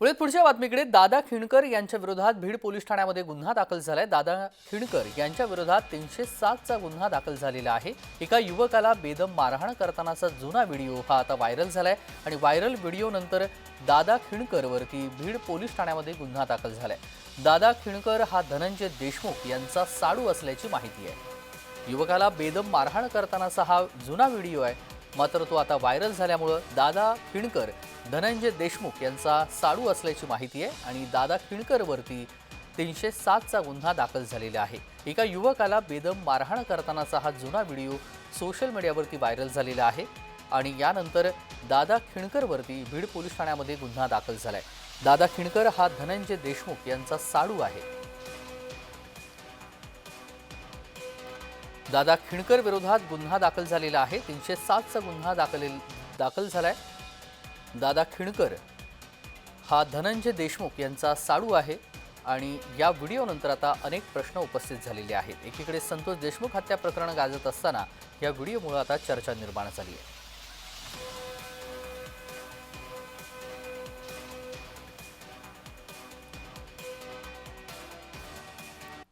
पुढे पुढच्या बातमीकडे दादा खिणकर यांच्या विरोधात भीड पोलीस ठाण्यामध्ये गुन्हा दाखल झालाय. दादा खिणकर यांच्या विरोधात तीनशे सातचा गुन्हा दाखल झालेला आहे. एका युवकाला बेदम मारहाण करतानाचा जुना व्हिडिओ हा आता व्हायरल झालाय आणि व्हायरल व्हिडिओनंतर दादा खिणकरवरती भीड पोलीस ठाण्यामध्ये गुन्हा दाखल झालाय. दादा खिणकर हा धनंजय देशमुख यांचा साडू असल्याची माहिती आहे. युवकाला बेदम मारहाण करतानाचा हा जुना व्हिडिओ आहे. मात्र तो आता व्हायरल झाल्यामुळं दादा खिणकर धनंजय देशमुख यांचा साडू असल्याची माहिती आहे आणि दादा खिणकरवरती तीनशे सातचा गुन्हा दाखल झालेला आहे. एका युवकाला बेदम मारहाण करतानाचा हा जुना व्हिडिओ सोशल मीडियावरती व्हायरल झालेला आहे आणि यानंतर दादा खिणकरवरती बीड पोलीस ठाण्यामध्ये गुन्हा दाखल झाला आहे दादा खिणकर हा धनंजय देशमुख यांचा साडू आहे. दादा खिणकर विरोधात गुन्हा दाखल झालेला आहे. तीनशे सातचा गुन्हा दाखल दाखल आहे दादा खिणकर. हा धनंजय देशमुख यांचा साडू आहे आणि या व्हिडिओनंतर आता अनेक प्रश्न उपस्थित झालेले आहेत. एकीकडे संतोष देशमुख हत्या प्रकरण गाजत असताना या व्हिडिओमुळे आता चर्चा निर्माण झाली आहे.